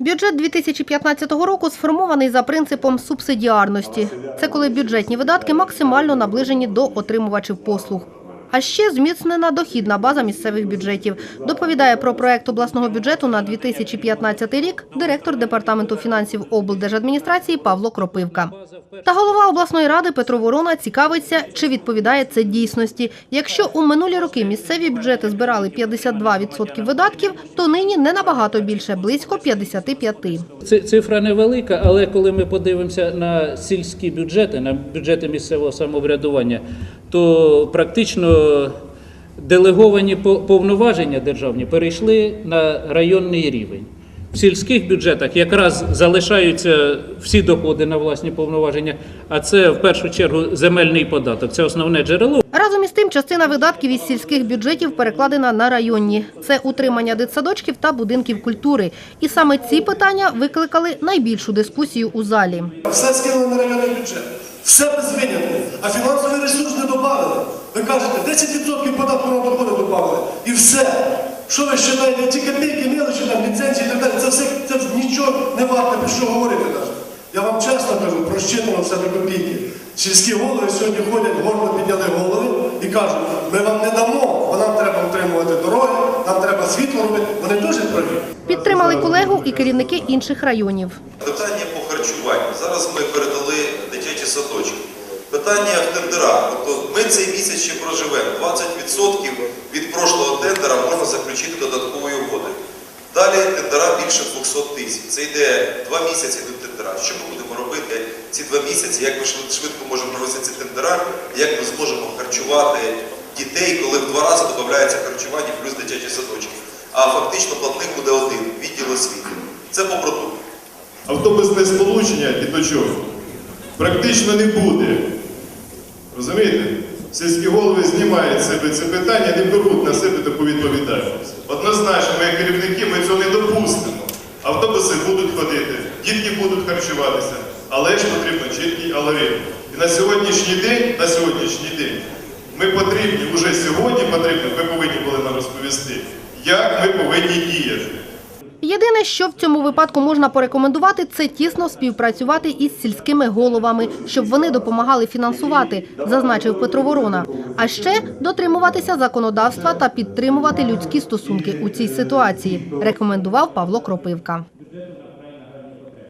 Бюджет 2015 року сформований за принципом субсидіарності. Це коли бюджетні видатки максимально наближені до отримувачів послуг. А ще зміцнена дохідна база місцевих бюджетів. Доповідає про проект обласного бюджету на 2015 рік директор департаменту фінансів облдержадміністрації Павло Кропивка. Та голова обласної ради Петро Ворона цікавиться, чи відповідає це дійсності. Якщо у минулі роки місцеві бюджети збирали 52% видатків, то нині не набагато більше близько 55%. Цифра невелика, але коли ми подивимося на сільські бюджети, на бюджети місцевого самоврядування, то практично делеговані по- повноваження державні перейшли на районний рівень. В сільських бюджетах якраз залишаються всі доходи на власні повноваження, а це в першу чергу земельний податок. Це основне джерело. Разом із тим, частина видатків із сільських бюджетів перекладена на районні. Це утримання дитсадочків та будинків культури. І саме ці питання викликали найбільшу дискусію у залі. Все скинули на районний бюджет. Все без винятку. А фінансовий ресурс не кажете, 10% податку на доходи додали. І все. Що ви вважаєте? Ці копійки, мелочі, там, ліцензії і так далі. Це все це нічого не варте, про що говорити навіть. Я вам чесно кажу, просчитано все до копійки. Сільські голови сьогодні ходять, гордо підняли голови і кажуть, ми вам не дамо, бо нам треба утримувати дороги, нам треба світло робити. Вони теж праві. Підтримали колегу і керівники інших районів. Питання по харчуванню. Зараз ми передали дитячі садочки. Питання в тендерах. Тобто ми цей місяць ще проживемо. 20% від прошлого тендера можна заключити додаткової угоди. Далі тендера більше 200 тисяч. Це йде два місяці до тендера. Що ми будемо робити ці два місяці? Як ми швидко можемо провести ці тендера? Як ми зможемо харчувати дітей, коли в два рази додається харчування плюс дитячі садочки? А фактично платник буде один відділ освіти. Це по продукту. автобусне сполучення чого? Практично не буде. Розумієте? Сільські голови знімають себе це питання, не беруть на себе таку відповідальність. Однозначно, ми як керівники, ми цього не допустимо. Автобуси будуть ходити, дітки будуть харчуватися, але ж потрібно чіткий алгоритм. І на сьогоднішній день, на сьогоднішній день, ми потрібні, вже сьогодні потрібно, ви повинні були нам розповісти, як ми повинні діяти. Єдине, що в цьому випадку можна порекомендувати, це тісно співпрацювати із сільськими головами, щоб вони допомагали фінансувати, зазначив Петро Ворона. А ще дотримуватися законодавства та підтримувати людські стосунки у цій ситуації, рекомендував Павло Кропивка.